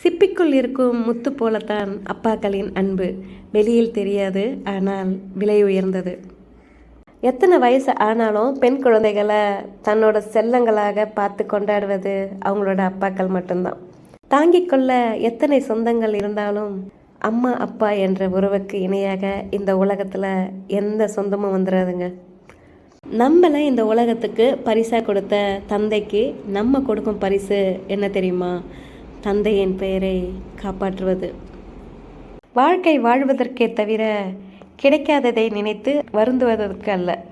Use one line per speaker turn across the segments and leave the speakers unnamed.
சிப்பிக்குள் இருக்கும் முத்து போலத்தான் அப்பாக்களின் அன்பு. வெளியில் தெரியாது ஆனால் விலை உயர்ந்தது. எத்தனை வயசு ஆனாலும் பெண் குழந்தைகளை தன்னோட செல்லங்களாக பார்த்து கொண்டாடுவது அவங்களோட அப்பாக்கள் மட்டும்தான். தாங்கிக் கொள்ள எத்தனை சொந்தங்கள் இருந்தாலும் அம்மா அப்பா என்ற உறவுக்கு இணையாக இந்த உலகத்தில் எந்த சொந்தமும் வந்துடாதுங்க நம்மளை இந்த உலகத்துக்கு பரிசாக கொடுத்த தந்தைக்கு நம்ம கொடுக்கும் பரிசு என்ன தெரியுமா? தந்தையின் பெயரை காப்பாற்றுவது. வாழ்க்கை வாழ்வதற்கே தவிர கிடைக்காததை நினைத்து வருந்துவதற்கு அல்ல.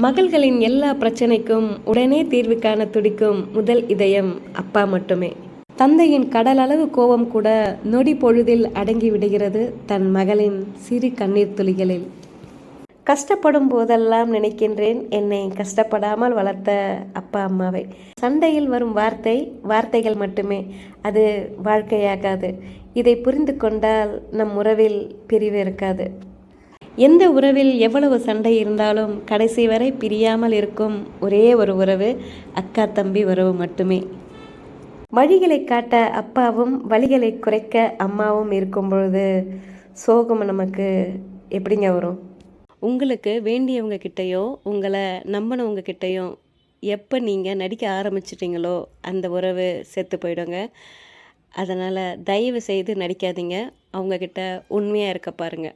மகள்களின் எல்லா பிரச்சனைக்கும் உடனே தீர்வு காண துடிக்கும் முதல் இதயம் அப்பா மட்டுமே. தந்தையின் கடலளவு கோபம் கூட நொடி பொழுதில் அடங்கி விடுகிறது தன் மகளின் சிறு கண்ணீர் துளிகளில். கஷ்டப்படும் போதெல்லாம் நினைக்கின்றேன் என்னை கஷ்டப்படாமல் வளர்த்த அப்பா அம்மாவை. சண்டையில் வரும் வார்த்தை வார்த்தைகள் மட்டுமே. அது வாழ்க்கையாகாது. இதை புரிந்து கொண்டால் நம் உறவில் பிரிவு இருக்காது. எந்த உறவில் எவ்வளவு சண்டை இருந்தாலும் கடைசி வரை பிரியாமல் இருக்கும் ஒரே ஒரு உறவு அக்கா தம்பி உறவு மட்டுமே. வழிகளை காட்ட அப்பாவும் வழிகளை குறைக்க அம்மாவும் இருக்கும் பொழுது சோகம் நமக்கு எப்படிங்க வரும்? உங்களுக்கு வேண்டியவங்க கிட்டேயோ உங்களை நம்பினவங்க கிட்டேயும் எப்போ நீங்கள் நடிக்க ஆரம்பிச்சிட்டிங்களோ அந்த உறவு செத்து போயிடுங்க. அதனால் தயவு செய்து நடிக்காதீங்க. அவங்கக்கிட்ட உண்மையாக இருக்க பாருங்க.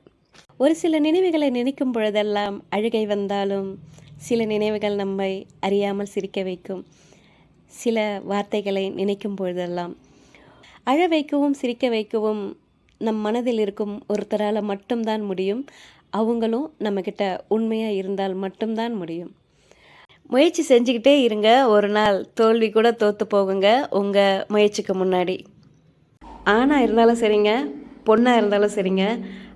ஒரு சில நினைவுகளை நினைக்கும் பொழுதெல்லாம் அழுகை வந்தாலும் சில நினைவுகள் நம்மை அறியாமல் சிரிக்க வைக்கும். சில வார்த்தைகளை நினைக்கும் பொழுதெல்லாம் அழ வைக்கவும் சிரிக்க வைக்கவும் நம் மனதில் இருக்கும் ஒருத்தரால் மட்டும்தான் முடியும். அவங்களும் நம்மக்கிட்ட உண்மையாக இருந்தால் மட்டும்தான் முடியும். முயற்சி செஞ்சுக்கிட்டே இருங்க. ஒரு நாள் தோல்வி கூட தோற்று போகுங்க. உங்கள் முயற்சிக்கு முன்னாடி. ஆணாக இருந்தாலும் சரிங்க. பொண்ணாக இருந்தாலும் சரிங்க.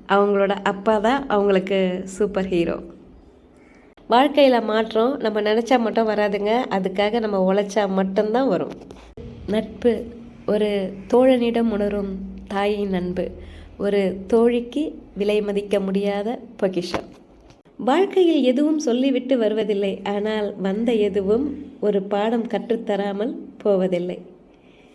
அவங்களோட அப்பா தான் அவங்களுக்கு சூப்பர் ஹீரோ வாழ்க்கையில் மாற்றம் நம்ம நினச்சா மட்டும் வராதுங்க. அதுக்காக நம்ம உழைச்சா மட்டும்தான் வரும். நட்பு ஒரு தோழனிடம் உணரும் தாயின் அன்பு. ஒரு தோழிக்கு விலை மதிக்க முடியாத பொக்கிஷம். வாழ்க்கையில் எதுவும் சொல்லிவிட்டு வருவதில்லை ஆனால் வந்த எதுவும் ஒரு பாடம் கற்றுத்தராமல் போவதில்லை.